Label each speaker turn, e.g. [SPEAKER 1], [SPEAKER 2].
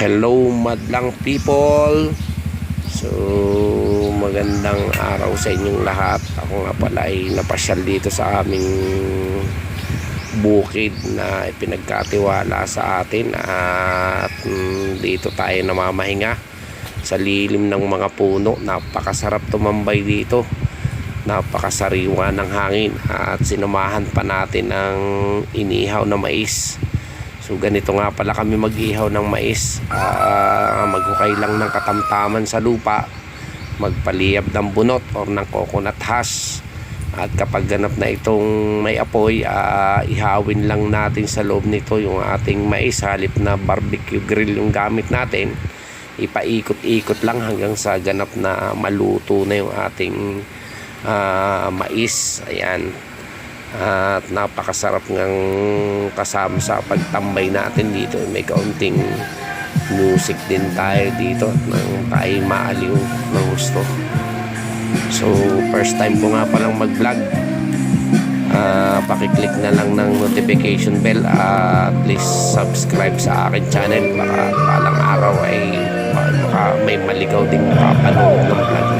[SPEAKER 1] Hello madlang people. So magandang araw sa inyong lahat. Ako nga pala ay napasyal dito sa aming bukid na ipinagkatiwala sa atin At mm, dito tayo namamahinga sa lilim ng mga puno. Napakasarap tumambay dito. Napakasariwa ng hangin At sinamahan pa natin ng inihaw na mais So ganito nga pala kami mag-ihaw ng mais. Ah, maghukay lang ng katamtaman sa lupa. Magpaliyab ng bunot or ng coconut husk. At kapag ganap na itong may apoy, ah, ihawin lang natin sa loob nito yung ating mais halip na barbecue grill yung gamit natin. Ipaikot-ikot lang hanggang sa ganap na maluto na yung ating ah, mais. Ayan at napakasarap ngang kasama sa pagtambay natin dito. May kaunting music din tayo dito nang tayo maaliw ng gusto. So first time ko nga palang mag vlog uh, pakiclick na lang ng notification bell at please subscribe sa akin channel. Baka palang araw ay baka may maligaw ding mapapanood ng vlog